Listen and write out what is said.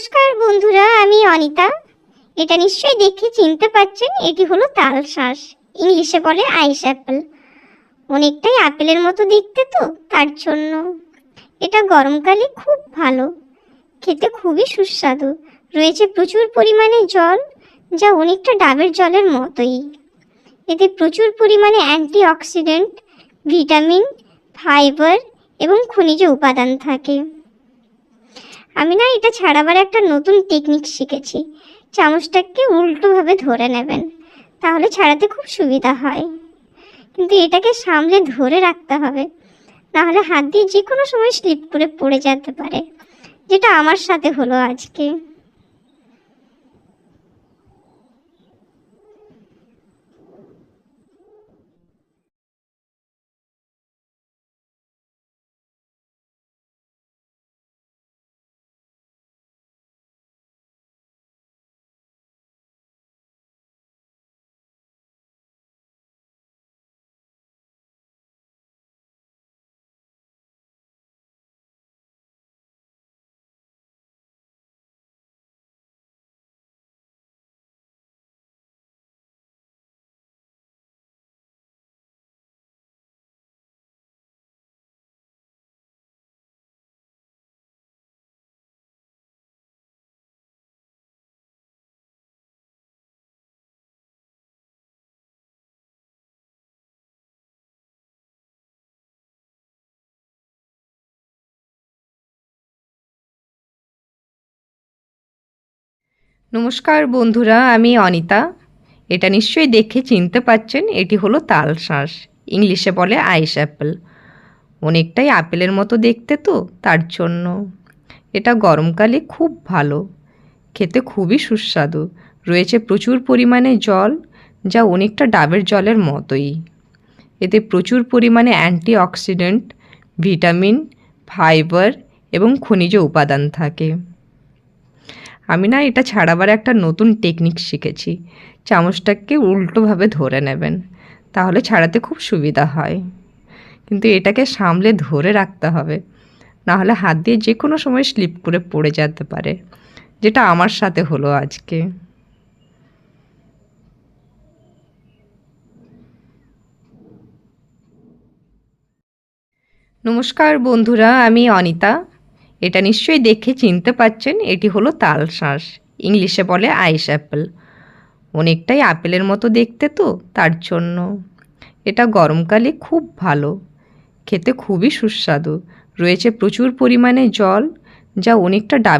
নমস্কার বন্ধুরা, আমি অনিতা। এটা নিশ্চয়ই দেখে চিনতে পারছেন এটি হলো তাল শাঁস। ইংলিশে বলে আইস অ্যাপেল। অনেকটাই আপেলের মতো দেখতে তো, তার জন্য। এটা গরমকালে খুব ভালো। খেতে খুবই সুস্বাদু। রয়েছে প্রচুর পরিমাণে জল, যা অনেকটা ডাবের জলের মতোই। এতে প্রচুর পরিমাণে অ্যান্টিঅক্সিডেন্ট, ভিটামিন, ফাইবার এবং খনিজ উপাদান থাকে। আমি না এটা ছাড়াবার একটা নতুন টেকনিক শিখেছি। চামচটাকে উল্টোভাবে ধরে নেবেন, তাহলে ছাড়াতে খুব সুবিধা হয়। কিন্তু এটাকে সামলে ধরে রাখতে হবে, নাহলে হাত দিয়ে যে কোনো সময় স্লিপ করে পড়ে যেতে পারে, যেটা আমার সাথে হলো আজকে। নমস্কার বন্ধুরা, আমি অনিতা। এটা নিশ্চয়ই দেখে চিনতে পারছেন এটি হলো তাল শাঁস। ইংলিশে বলে আইস অ্যাপেল। অনেকটাই আপেলের মতো দেখতে তো, তার জন্য। এটা গরমকালে খুব ভালো। খেতে খুবই সুস্বাদু। রয়েছে প্রচুর পরিমাণে জল, যা অনেকটা ডাবের জলের মতোই। এতে প্রচুর পরিমাণে অ্যান্টিঅক্সিডেন্ট, ভিটামিন, ফাইবার এবং খনিজ উপাদান থাকে। আমি না এটা ছাড়াবার একটা নতুন টেকনিক শিখেছি। চামচটাকে উল্টোভাবে ধরে নেবেন, তাহলে ছাড়াতে খুব সুবিধা হয়। কিন্তু এটাকে সামলে ধরে রাখতে হবে, নাহলে হাত দিয়ে যে কোনো সময় স্লিপ করে পড়ে যেতে পারে, যেটা আমার সাথে হলো আজকে। নমস্কার বন্ধুরা, আমি অনিতা। এটা নিশ্চয়ই দেখে চিনতে পাচ্ছেন এটি হলো তাল শাঁস। ইংলিশে বলে আইস অ্যাপেল। অনেকটাই আপেলের মতো দেখতে তো, তার জন্য। এটা গরমকালে খুব ভালো। খেতে খুবই সুস্বাদু। রয়েছে প্রচুর পরিমাণে জল, যা অনেকটা ডাবের